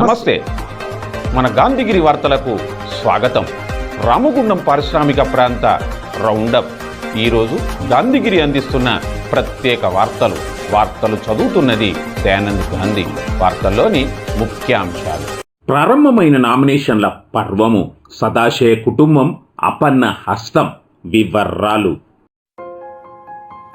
నమస్తే. మన గాంధీగిరి వార్తలకు స్వాగతం. రామగుండం పారిశ్రామిక ప్రాంత రౌండప్. ఈరోజు గాంధీగిరి అందిస్తున్న ప్రత్యేక వార్తలు. వార్తలు చదువుతున్నది దయానంద్ గాంధీ. వార్తల్లోని ముఖ్యాంశాలు. ప్రారంభమైన నామినేషన్ల పర్వము సదాశయ కుటుంబం అపన్న హస్తం వివర్రాలు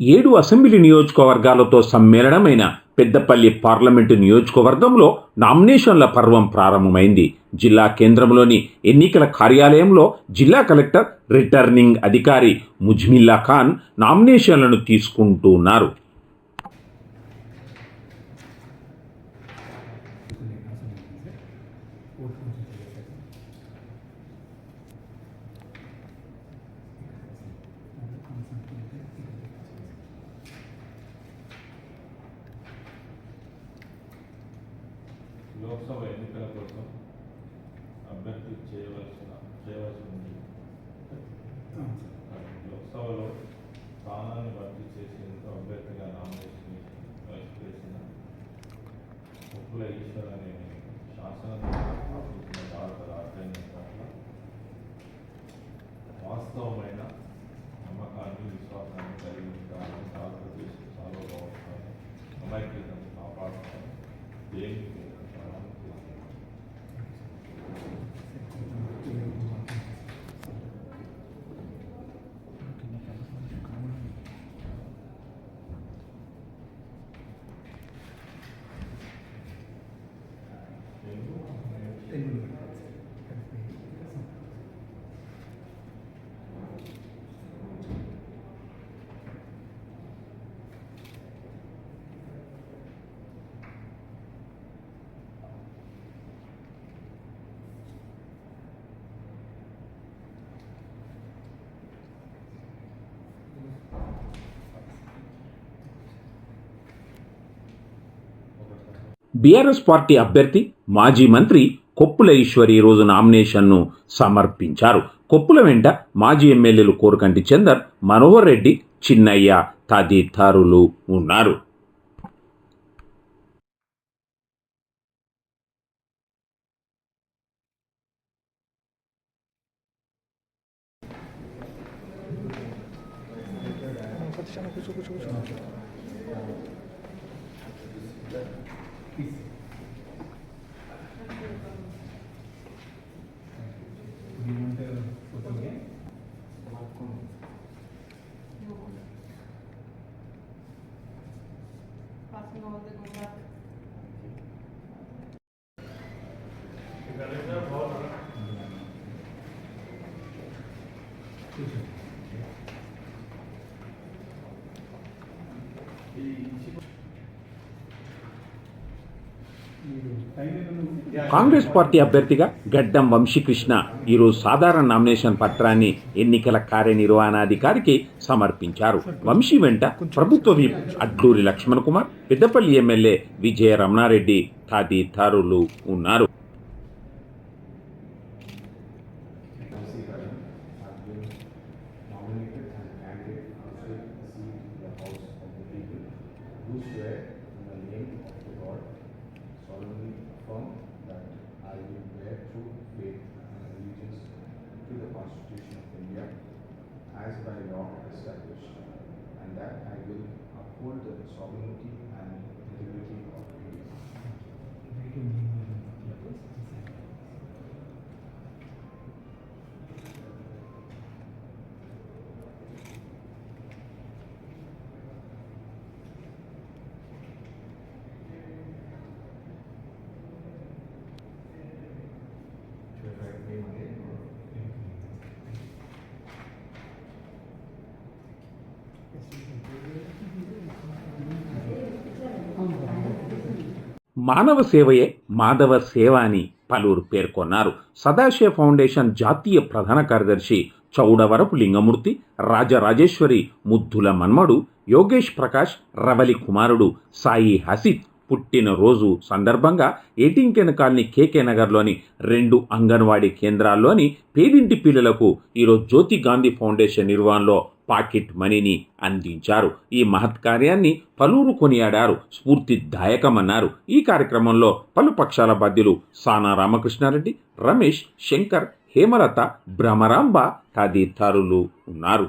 ఏడు అసెంబ్లీ నియోజకవర్గాలతో సమ్మేళనమైన పెద్దపల్లి పార్లమెంటు నియోజకవర్గంలో నామినేషన్ల పర్వం ప్రారంభమైంది. జిల్లా కేంద్రంలోని ఎన్నికల కార్యాలయంలో జిల్లా కలెక్టర్ రిటర్నింగ్ అధికారి ముజ్మిల్లా ఖాన్ నామినేషన్లను తీసుకుంటున్నారు ఉన్నారు లోక్సభ ఎన్నికల కోసం అభ్యర్థి చేయవలసిన చేయవలసి ఉంది లోక్సభలో స్థానాన్ని భర్తీ చేసేందుకు అభ్యర్థిగా నామినేషన్ చేసిన ఉప్పుల ఈశ్వర్ అనే శాసన భారత రాజ్యాంగం పట్ల వాస్తవమైన నమ్మకాన్ని విశ్వాసాన్ని కలిగి ఉంటారని భారతదేశ సార్వభౌమత్వాన్ని అమైక్యతను కాపాడుతాను దేనికి బీఆర్ఎస్ పార్టీ అభ్యర్థి మాజీ మంత్రి కొప్పుల ఈశ్వర్ ఈరోజు నామినేషన్ను సమర్పించారు. కొప్పుల వెంట మాజీ ఎమ్మెల్యేలు కోరకంటి చందర్ మనోహర్ రెడ్డి చిన్నయ్య తదితరులు ఉన్నారు. Passing all the Thank you. Congress party అభ్యర్థిగా గడ్డం వంశీకృష్ణ ఈరోజు సాధారణ నామినేషన్ పత్రాన్ని ఎన్నికల కార్యనిర్వహణాధికారికి సమర్పించారు. వంశీ వెంట ప్రభుత్వ విప్ అడ్లూరి లక్ష్మణ్ కుమార్ పెద్దపల్లి ఎమ్మెల్యే విజయ రమణారెడ్డి తదితరులు ఉన్నారు. Nominated and established, and that I will uphold the sovereignty and integrity of మానవ సేవయే మాధవ సేవ అని పలువురు పేర్కొన్నారు. సదాశివ ఫౌండేషన్ జాతీయ ప్రధాన కార్యదర్శి చౌడవరపు లింగమూర్తి రాజరాజేశ్వరి ముద్దుల మన్మడు యోగేష్ ప్రకాష్ రవలి కుమారుడు సాయి హసిత్ పుట్టినరోజు సందర్భంగా ఏటింకెన్ కాలనీ కేకే నగర్లోని రెండు అంగన్వాడీ కేంద్రాల్లోని పేదింటి పిల్లలకు ఈరోజు జ్యోతి గాంధీ ఫౌండేషన్ నిర్వహణలో పాకెట్ మనీని అందించారు. ఈ మహత్ కార్యాన్ని పలువురు కొనియాడారు. స్ఫూర్తిదాయకమన్నారు. ఈ కార్యక్రమంలో పలు పక్షాల బాధ్యులు సానా రామకృష్ణారెడ్డి రమేష్ శంకర్ హేమలత భ్రమరాంబ తదితరులు ఉన్నారు.